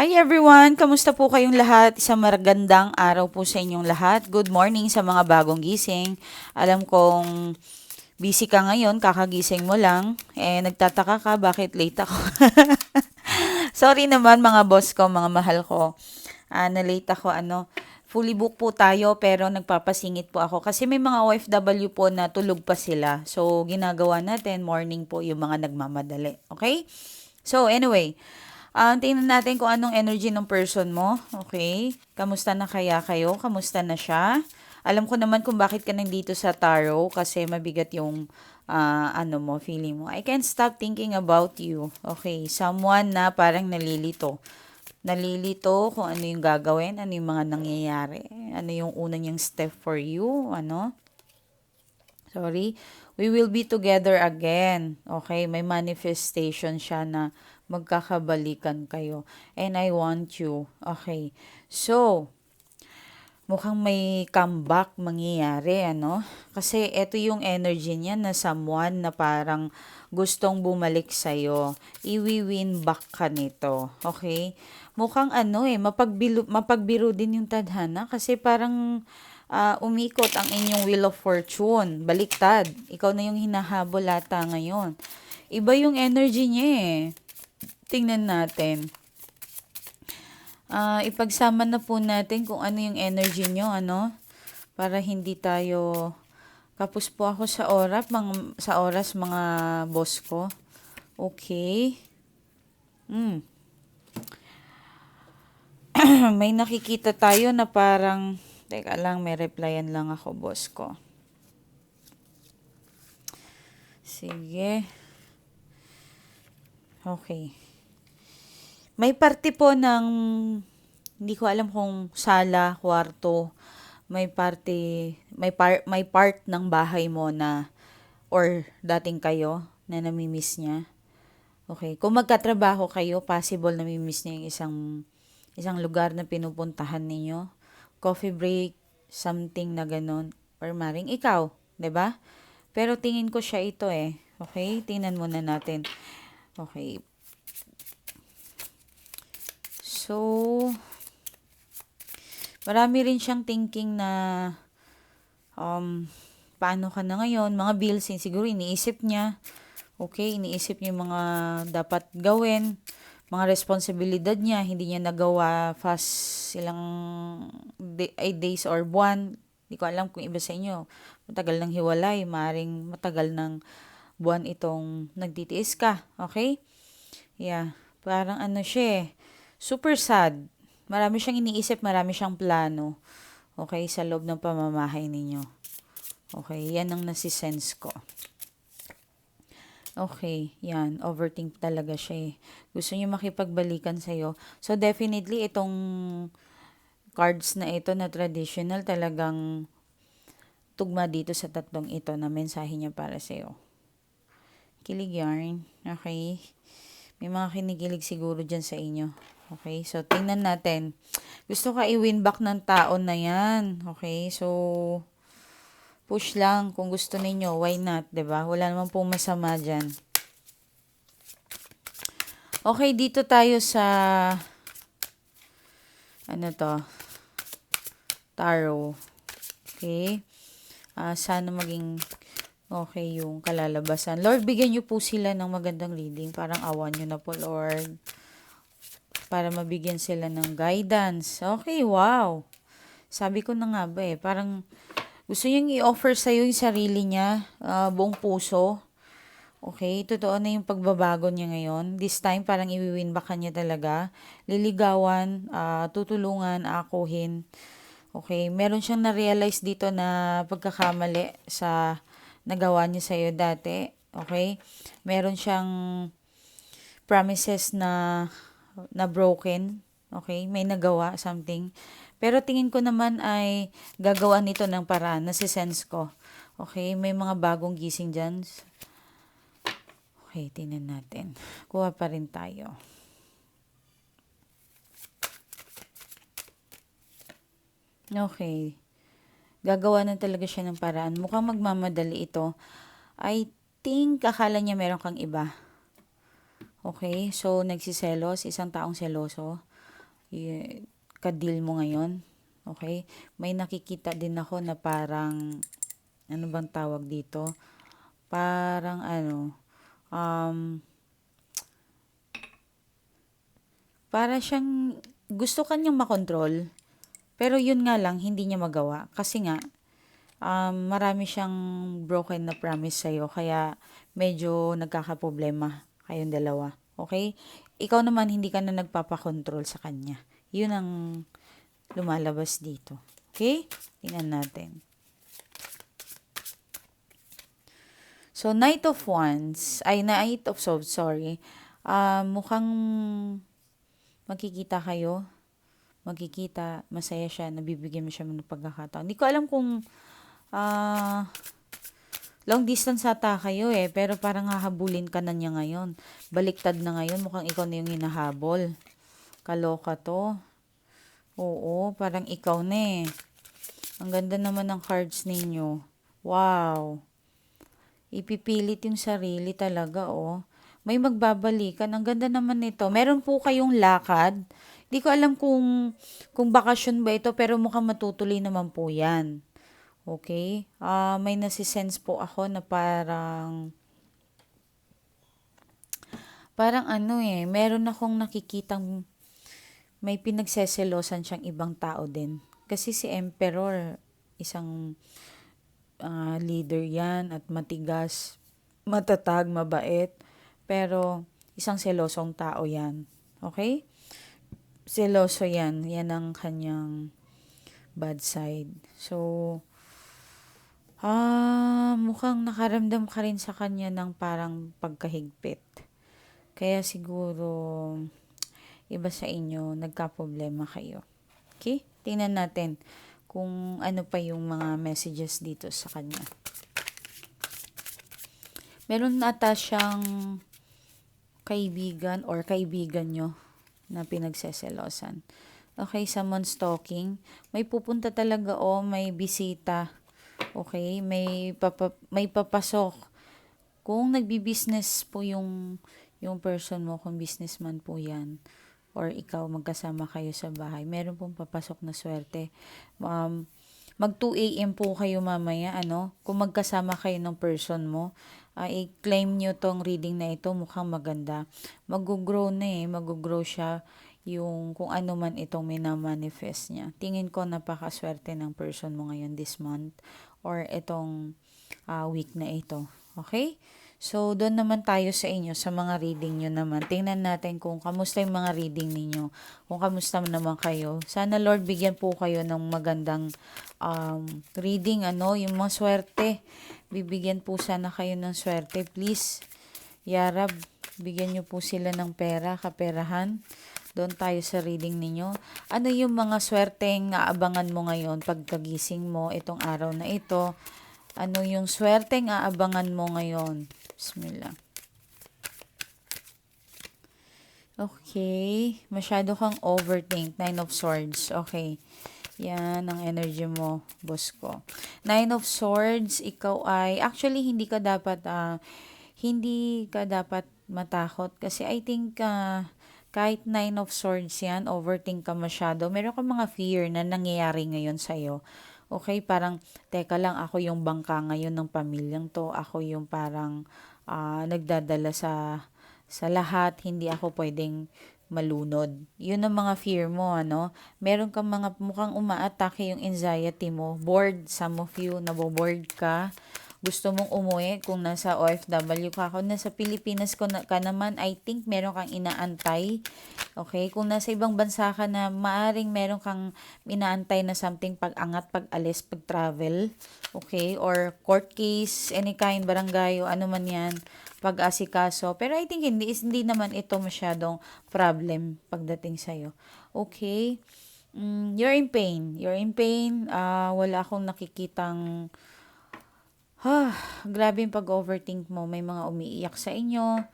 Hi everyone! Kamusta po kayong lahat? Isang magandang araw po sa inyong lahat. Good morning sa mga bagong gising. Alam kong busy ka ngayon, kakagising mo lang. Eh, nagtataka ka, bakit late ako? Sorry naman mga boss ko, mga mahal ko. Ah, na-late ako, ano. Fully book po tayo pero nagpapasingit po ako kasi may mga OFW po na tulog pa sila. So, ginagawa natin morning po yung mga nagmamadali. Okay? So, anyway, Ah, tingnan natin kung anong energy ng person mo. Okay? Kamusta na kaya kayo? Kamusta na siya? Alam ko naman kung bakit ka nandito sa tarot kasi mabigat yung ah, ano mo, feeling mo. I can't stop thinking about you. Okay, someone na parang nalilito. Nalilito kung ano yung gagawin, ano yung mga nangyayari, ano yung una niyang step for you, ano. Sorry. We will be together again. Okay, may manifestation siya na magkakabalikan kayo. And I want you. Okay. So, mukhang may comeback mangyayari, ano? Kasi ito yung energy niya na someone na parang gustong bumalik sa'yo. Iwi-win back ka nito. Okay? Mukhang ano eh, mapagbilo, mapagbiro din yung tadhana kasi parang uh, umikot ang inyong wheel of fortune. Baliktad. Ikaw na yung hinahabol ata ngayon. Iba yung energy niya eh. Tingnan natin. Uh, ipagsama na po natin kung ano yung energy nyo, ano? Para hindi tayo... Kapos po ako sa oras, mga, sa oras mga boss ko. Okay. Hmm. may nakikita tayo na parang... Teka lang, may replyan lang ako, boss ko. Sige. Okay. May parte po ng, hindi ko alam kung sala, kwarto, may parte, may, par, may part ng bahay mo na, or dating kayo, na namimiss niya. Okay. Kung magkatrabaho kayo, possible namimiss niya yung isang, isang lugar na pinupuntahan ninyo. Coffee break, something na ganun. Or maring ikaw, ba diba? Pero tingin ko siya ito eh. Okay? Tingnan muna natin. Okay. So, marami rin siyang thinking na um, paano ka na ngayon, mga bills, siguro iniisip niya. Okay, iniisip niya yung mga dapat gawin, mga responsibilidad niya, hindi niya nagawa fast silang day, ay days or buwan. Hindi ko alam kung iba sa inyo. Matagal ng hiwalay, maring matagal ng buwan itong nagtitiis ka. Okay? Yeah. Parang ano siya eh super sad. Marami siyang iniisip, marami siyang plano. Okay, sa loob ng pamamahay ninyo. Okay, yan ang nasisense ko. Okay, yan. Overthink talaga siya eh. Gusto niya makipagbalikan sa'yo. So, definitely, itong cards na ito na traditional talagang tugma dito sa tatlong ito na mensahe niya para sa'yo. Kilig yarn. Okay. May mga kinikilig siguro dyan sa inyo. Okay, so tingnan natin. Gusto ka i-win back ng taon na yan. Okay, so push lang kung gusto ninyo. Why not, ba diba? Wala naman pong masama dyan. Okay, dito tayo sa ano to? Tarot. Okay. Uh, sana maging okay yung kalalabasan. Lord, bigyan niyo po sila ng magandang reading. Parang awan niyo na po, Lord para mabigyan sila ng guidance. Okay, wow. Sabi ko na nga ba eh, parang gusto niyang i-offer sa'yo yung sarili niya, uh, buong puso. Okay, totoo na yung pagbabago niya ngayon. This time, parang iwiwin ba kanya talaga. Liligawan, uh, tutulungan, akuhin. Okay, meron siyang na-realize dito na pagkakamali sa nagawa niya sa'yo dati. Okay, meron siyang promises na na broken. Okay, may nagawa something. Pero tingin ko naman ay gagawa nito ng paraan, nasi-sense ko. Okay, may mga bagong gising dyan. Okay, tingnan natin. Kuha pa rin tayo. Okay. Gagawa na talaga siya ng paraan. Mukhang magmamadali ito. I think akala niya meron kang iba. Okay? So, nagsiselos, isang taong seloso. kadil mo ngayon. Okay? May nakikita din ako na parang, ano bang tawag dito? Parang ano, um, para siyang, gusto kanyang makontrol. Pero yun nga lang, hindi niya magawa. Kasi nga, um, marami siyang broken na promise sa'yo. Kaya medyo nagkakaproblema kayong dalawa. Okay? Ikaw naman, hindi ka na nagpapakontrol sa kanya. Yun ang lumalabas dito. Okay? Tingnan natin. So, Knight of Wands, ay Knight of Swords, sorry. Ah, mukhang magkikita kayo. Magkikita, masaya siya, nabibigyan mo siya ng pagkakataon. Hindi ko alam kung ah long distance ata kayo eh, pero parang hahabulin ka na niya ngayon. Baliktad na ngayon, mukhang ikaw na yung hinahabol. Kaloka to. Oo, parang ikaw na eh. Ang ganda naman ng cards ninyo. Wow. Ipipilit yung sarili talaga, oh. May magbabalikan. Ang ganda naman nito. Meron po kayong lakad. Hindi ko alam kung, kung bakasyon ba ito, pero mukhang matutuloy naman po yan. Okay? Ah, may nasisense po ako na parang, parang ano eh, meron akong nakikitang may pinagseselosan siyang ibang tao din. Kasi si Emperor, isang ah, leader yan at matigas, matatag, mabait. Pero isang selosong tao yan. Okay? Seloso yan. Yan ang kanyang bad side. So, ah, mukhang nakaramdam ka rin sa kanya ng parang pagkahigpit. Kaya siguro, iba sa inyo, nagka-problema kayo. Okay? Tingnan natin kung ano pa yung mga messages dito sa kanya. Meron ata siyang kaibigan or kaibigan nyo na pinagseselosan. Okay, someone's talking. May pupunta talaga o may bisita. Okay, may papa, may papasok. Kung nagbi-business po yung yung person mo, kung businessman po 'yan or ikaw magkasama kayo sa bahay, meron pong papasok na swerte. Um, mag 2 a.m. po kayo mamaya, ano, kung magkasama kayo ng person mo, uh, i-claim nyo tong reading na ito, mukhang maganda. Mag-grow na eh, mag-grow siya yung kung ano man itong minamanifest niya. Tingin ko napakaswerte ng person mo ngayon this month or itong uh, week na ito. Okay? So, doon naman tayo sa inyo, sa mga reading nyo naman. Tingnan natin kung kamusta yung mga reading ninyo. Kung kamusta naman kayo. Sana Lord, bigyan po kayo ng magandang um, reading, ano, yung mga swerte. Bibigyan po sana kayo ng swerte. Please, Yarab, bigyan nyo po sila ng pera, kaperahan. Doon tayo sa reading ninyo. Ano yung mga swerteng aabangan mo ngayon pagkagising mo itong araw na ito? Ano yung swerteng aabangan mo ngayon? Bismillah. Okay. Masyado kang overthink. Nine of Swords. Okay. Yan ang energy mo, boss ko. Nine of Swords, ikaw ay, actually, hindi ka dapat, uh, hindi ka dapat matakot. Kasi I think, uh, kahit Nine of Swords yan, overthink ka masyado. Meron ka mga fear na nangyayari ngayon sa'yo. Okay, parang, teka lang, ako yung bangka ngayon ng pamilyang to. Ako yung parang, uh, nagdadala sa sa lahat, hindi ako pwedeng malunod. Yun ang mga fear mo, ano? Meron kang mga mukhang umaatake yung anxiety mo. Bored, some of you, naboboard ka. Gusto mong umuwi kung nasa OFW ka. Kung nasa Pilipinas ko na, ka naman, I think meron kang inaantay. Okay? Kung nasa ibang bansa ka na, maaring meron kang inaantay na something pag-angat, pag-alis, pag-travel. Okay? Or court case, any kind, barangay, o ano man yan pag-asikaso. Pero I think hindi, hindi naman ito masyadong problem pagdating sa'yo. Okay? Mm, you're in pain. You're in pain. Uh, wala akong nakikitang ha, grabe yung pag-overthink mo. May mga umiiyak sa inyo.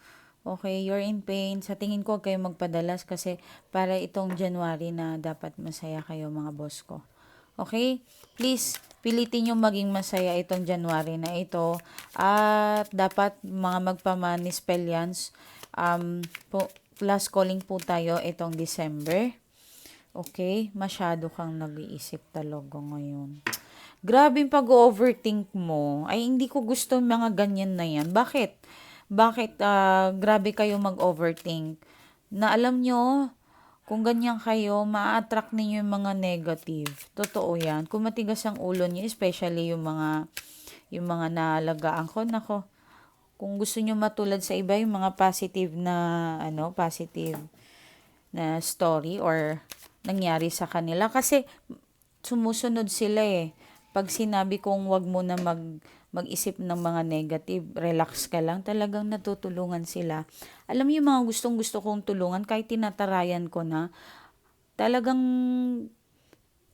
Okay, you're in pain. Sa tingin ko, kayo magpadalas kasi para itong January na dapat masaya kayo mga boss ko. Okay? Please, pilitin nyo maging masaya itong January na ito. At dapat mga magpamani spell yan. Um, po, plus calling po tayo itong December. Okay? Masyado kang nag-iisip talaga ngayon. Grabe yung pag-overthink mo. Ay, hindi ko gusto yung mga ganyan na yan. Bakit? Bakit ah, grabe kayo mag-overthink? Na alam nyo, kung ganyan kayo, ma-attract ninyo yung mga negative. Totoo yan. Kung matigas ang ulo niyo, especially yung mga yung mga naalagaan ko, nako, kung gusto nyo matulad sa iba, yung mga positive na, ano, positive na story or nangyari sa kanila. Kasi, sumusunod sila eh. Pag sinabi kong wag mo na mag, mag-isip ng mga negative, relax ka lang, talagang natutulungan sila. Alam yung mga gustong gusto kong tulungan, kahit tinatarayan ko na, talagang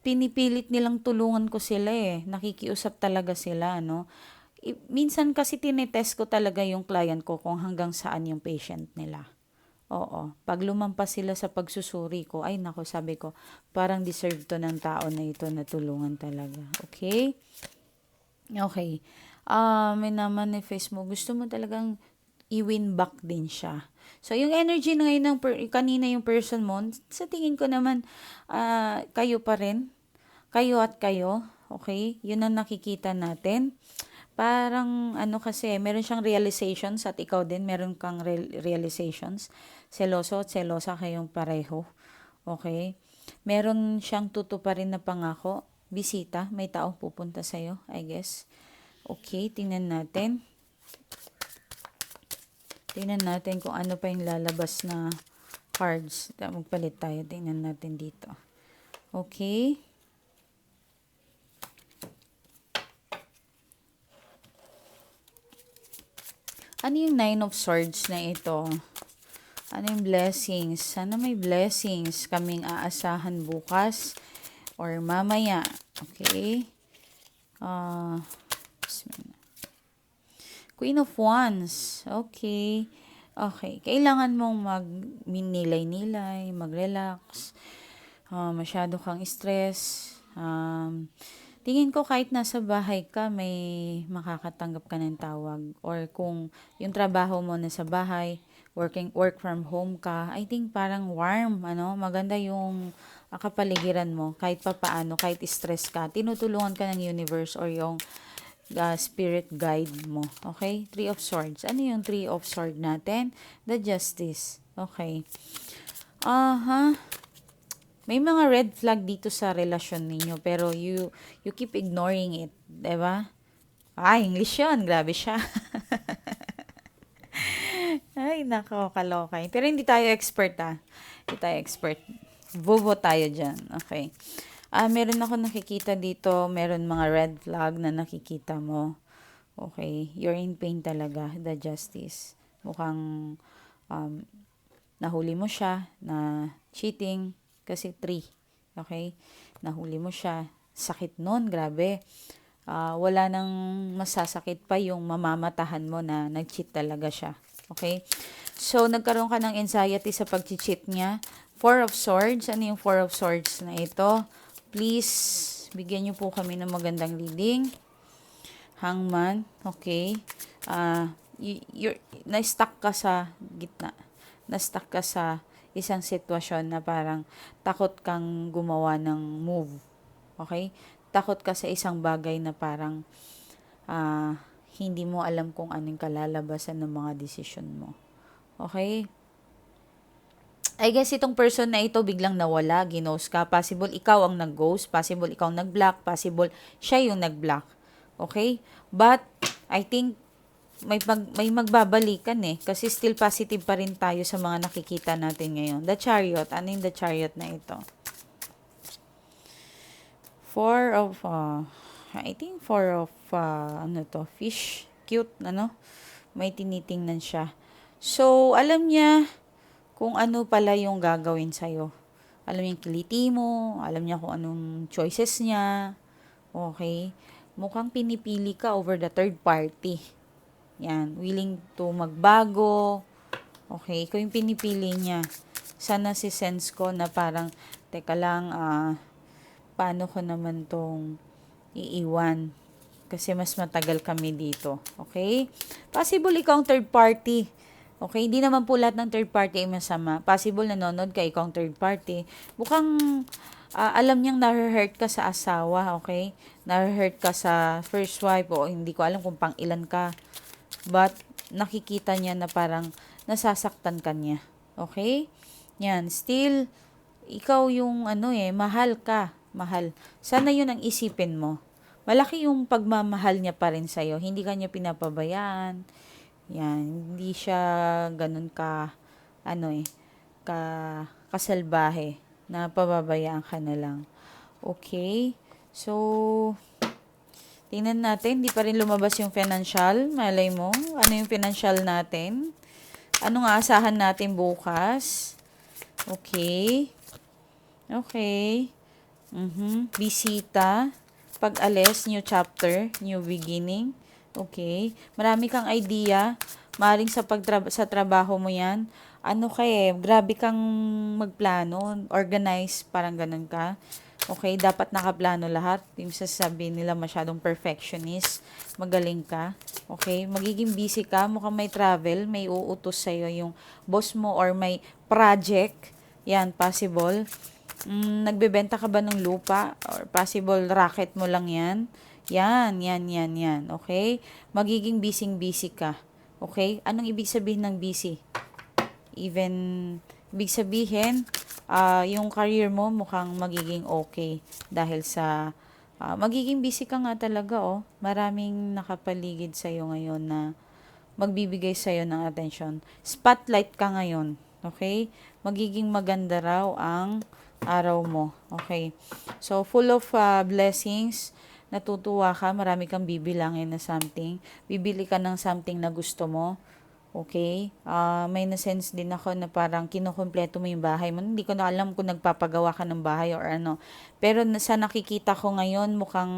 pinipilit nilang tulungan ko sila eh. Nakikiusap talaga sila, no? I- minsan kasi tinetest ko talaga yung client ko kung hanggang saan yung patient nila. Oo. Pag lumampas sila sa pagsusuri ko, ay nako, sabi ko, parang deserve to ng tao na ito na tulungan talaga. Okay? Okay. Ah, may namanifest mo. Gusto mo talagang i-win back din siya. So, yung energy na ngayon ng per- kanina yung person mo, sa tingin ko naman, ah, kayo pa rin. Kayo at kayo. Okay? Yun ang nakikita natin. Parang, ano kasi, meron siyang realizations at ikaw din, meron kang real- realizations. Seloso at selosa kayong pareho. Okay? Meron siyang tutuparin na pangako. Bisita, may taong pupunta sa'yo, I guess. Okay, tingnan natin. Tingnan natin kung ano pa yung lalabas na cards. Magpalit tayo. Tingnan natin dito. Okay. Ano yung Nine of Swords na ito? Ano yung blessings? Sana may blessings kaming aasahan bukas or mamaya. Okay? Uh, Queen of Wands. Okay. Okay. Kailangan mong mag-nilay-nilay, mag-relax. Uh, masyado kang stress. Um, tingin ko kahit nasa bahay ka, may makakatanggap ka ng tawag. Or kung yung trabaho mo nasa bahay, working work from home ka, I think parang warm, ano, maganda yung kapaligiran mo kahit pa paano, kahit stress ka, tinutulungan ka ng universe or yung uh, spirit guide mo. Okay? Three of Swords. Ano yung Three of Swords natin? The Justice. Okay. Aha. Uh-huh. May mga red flag dito sa relasyon ninyo pero you you keep ignoring it, 'di ba? Ah, English 'yon. Grabe siya. Ay, nako, kalokay. Pero hindi tayo expert ah. Hindi tayo expert. Bobo tayo dyan. Okay. Ah, meron ako nakikita dito, meron mga red flag na nakikita mo. Okay, you're in pain talaga, the justice. Mukhang um, nahuli mo siya na cheating kasi 3. Okay? Nahuli mo siya. Sakit nun, grabe. Uh, wala nang masasakit pa yung mamamatahan mo na nag-cheat talaga siya. Okay? So, nagkaroon ka ng anxiety sa pag-cheat niya. Four of Swords. Ano yung Four of Swords na ito? Please, bigyan niyo po kami ng magandang reading. Hangman, okay. Uh, you're, na-stuck ka sa gitna. Na-stuck ka sa isang sitwasyon na parang takot kang gumawa ng move. Okay? Takot ka sa isang bagay na parang uh, hindi mo alam kung anong kalalabasan ng mga desisyon mo. Okay? I guess itong person na ito biglang nawala, ginost ka. Possible ikaw ang nag-ghost, possible ikaw nag-block, possible siya yung nag-block. Okay? But, I think, may, mag, may magbabalikan eh. Kasi still positive pa rin tayo sa mga nakikita natin ngayon. The chariot. Ano yung the chariot na ito? Four of, uh, I think four of, uh, ano to, fish. Cute, ano? May tinitingnan siya. So, alam niya, kung ano pala yung gagawin sa'yo. Alam niya yung kiliti mo, alam niya kung anong choices niya. Okay? Mukhang pinipili ka over the third party. Yan, willing to magbago. Okay, ikaw yung pinipili niya. Sana si sense ko na parang, teka lang, ah, paano ko naman tong iiwan? Kasi mas matagal kami dito. Okay? Possible ikaw ang third party Okay, hindi naman po lahat ng third party ay masama. Possible nanonood ka, ikaw ang third party. Mukhang ah, alam niyang na-hurt ka sa asawa, okay? Na-hurt ka sa first wife o hindi ko alam kung pang ilan ka. But nakikita niya na parang nasasaktan ka niya. Okay? Yan, still ikaw yung ano eh, mahal ka, mahal. Sana yun ang isipin mo. Malaki yung pagmamahal niya pa rin sa'yo. Hindi ka niya pinapabayaan. Yan, hindi siya ganun ka, ano eh, ka, kasalbahe na pababayaan ka na lang. Okay? So, tingnan natin, hindi pa rin lumabas yung financial. Malay mo, ano yung financial natin? Anong aasahan natin bukas? Okay. Okay. Mhm. Bisita. Pag-alis, new chapter, new beginning. Okay. Marami kang idea. Maring sa pagtra- sa trabaho mo 'yan. Ano ka eh, grabe kang magplano, organize, parang ganun ka. Okay, dapat nakaplano lahat. Yung sasabihin nila masyadong perfectionist. Magaling ka. Okay, magiging busy ka. Mukhang may travel, may uutos sa'yo yung boss mo or may project. Yan, possible. Mm, nagbebenta ka ba ng lupa? Or possible racket mo lang yan? Yan, yan, yan, yan. Okay? Magiging busy-busy ka. Okay? Anong ibig sabihin ng busy? Even, ibig sabihin, ah yung career mo mukhang magiging okay dahil sa ah, magiging busy ka nga talaga oh. Maraming nakapaligid sa iyo ngayon na magbibigay sa iyo ng attention. Spotlight ka ngayon, okay? Magiging maganda raw ang araw mo, okay? So full of ah, blessings, natutuwa ka, marami kang bibilangin na something. Bibili ka ng something na gusto mo. Okay? Ah, may na-sense din ako na parang kinukumpleto mo yung bahay mo. Hindi ko na alam kung nagpapagawa ka ng bahay or ano. Pero sa nakikita ko ngayon, mukhang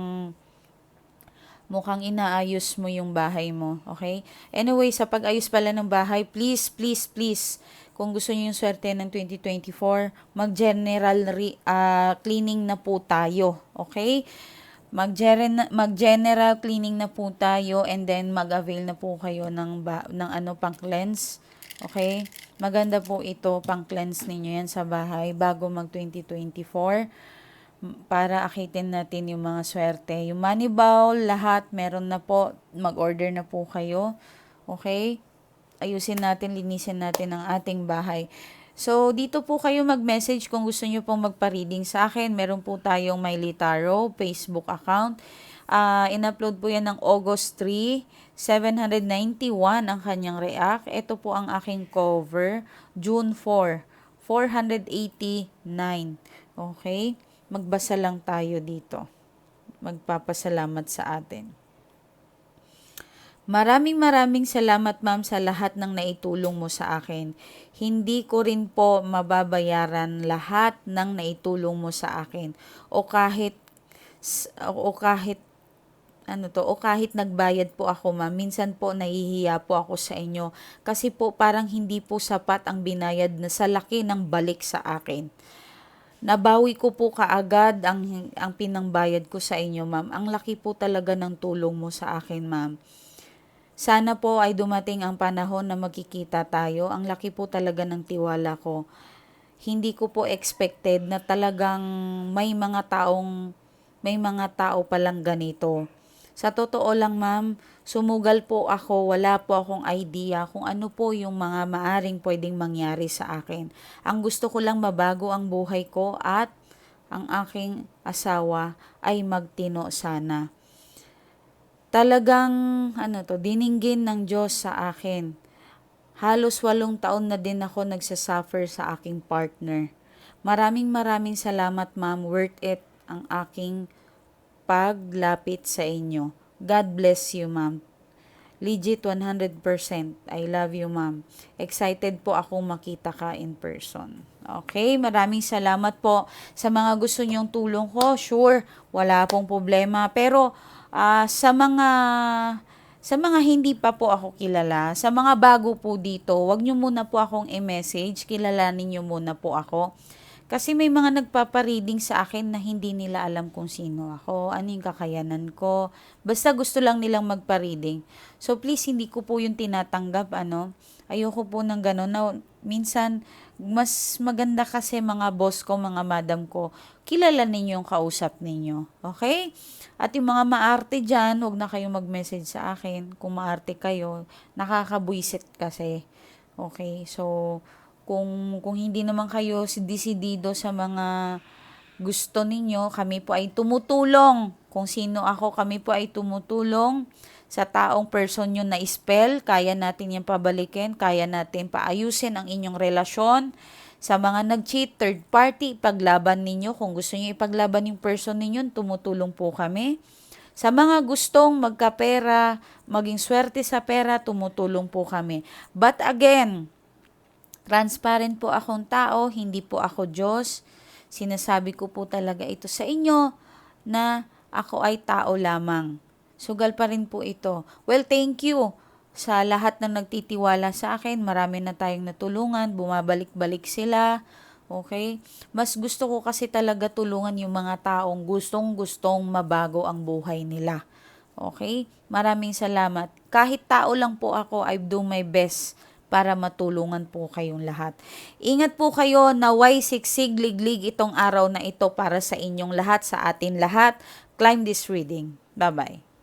mukhang inaayos mo yung bahay mo. Okay? Anyway, sa pag-ayos pala ng bahay, please, please, please, kung gusto niyo yung swerte ng 2024, mag-general re- ah, cleaning na po tayo. Okay? Mag-general cleaning na po tayo and then mag-avail na po kayo ng ba, ng ano pang cleanse. Okay? Maganda po ito pang cleanse ninyo yan sa bahay bago mag 2024 m- para akitin natin yung mga swerte. Yung money bowl, lahat meron na po. Mag-order na po kayo. Okay? Ayusin natin, linisin natin ang ating bahay. So, dito po kayo mag-message kung gusto nyo pong magpa-reading sa akin. Meron po tayong My Litaro Facebook account. Ah, in-upload po yan ng August 3. 791 ang kanyang react. Ito po ang aking cover. June 4. 489. Okay? Magbasa lang tayo dito. Magpapasalamat sa atin. Maraming maraming salamat ma'am sa lahat ng naitulong mo sa akin. Hindi ko rin po mababayaran lahat ng naitulong mo sa akin. O kahit o kahit ano to, o kahit nagbayad po ako ma'am, minsan po nahihiya po ako sa inyo kasi po parang hindi po sapat ang binayad na sa laki ng balik sa akin. Nabawi ko po kaagad ang, ang pinangbayad ko sa inyo, ma'am. Ang laki po talaga ng tulong mo sa akin, ma'am. Sana po ay dumating ang panahon na magkikita tayo. Ang laki po talaga ng tiwala ko. Hindi ko po expected na talagang may mga taong may mga tao palang ganito. Sa totoo lang ma'am, sumugal po ako, wala po akong idea kung ano po yung mga maaring pwedeng mangyari sa akin. Ang gusto ko lang mabago ang buhay ko at ang aking asawa ay magtino sana talagang ano to, dininggin ng Diyos sa akin. Halos walong taon na din ako nagsasuffer sa aking partner. Maraming maraming salamat ma'am, worth it ang aking paglapit sa inyo. God bless you ma'am. Legit 100%. I love you ma'am. Excited po akong makita ka in person. Okay, maraming salamat po sa mga gusto nyong tulong ko. Sure, wala pong problema. Pero Ah, sa mga sa mga hindi pa po ako kilala, sa mga bago po dito, wag niyo muna po akong i-message, kilalanin niyo muna po ako. Kasi may mga nagpapareading sa akin na hindi nila alam kung sino ako, ano yung kakayanan ko. Basta gusto lang nilang magpa-reading. So please, hindi ko po yung tinatanggap, ano. Ayoko po ng gano'n na minsan mas maganda kasi mga boss ko, mga madam ko, kilala ninyo yung kausap ninyo. Okay? At yung mga maarte dyan, huwag na kayong mag-message sa akin. Kung maarte kayo, nakakabuisit kasi. Okay? So, kung, kung hindi naman kayo si desidido sa mga gusto ninyo, kami po ay tumutulong. Kung sino ako, kami po ay tumutulong sa taong person nyo na spell. Kaya natin yan pabalikin, kaya natin paayusin ang inyong relasyon. Sa mga nag-cheat, third party, paglaban ninyo. Kung gusto niyo ipaglaban yung person ninyo, tumutulong po kami. Sa mga gustong magkapera, maging swerte sa pera, tumutulong po kami. But again, Transparent po akong tao, hindi po ako Diyos. Sinasabi ko po talaga ito sa inyo na ako ay tao lamang. Sugal pa rin po ito. Well, thank you sa lahat ng nagtitiwala sa akin. Marami na tayong natulungan, bumabalik-balik sila. Okay? Mas gusto ko kasi talaga tulungan yung mga taong gustong-gustong mabago ang buhay nila. Okay? Maraming salamat. Kahit tao lang po ako, I do my best para matulungan po kayong lahat. Ingat po kayo, naway siksig liglig itong araw na ito para sa inyong lahat, sa atin lahat. Climb this reading. Bye-bye.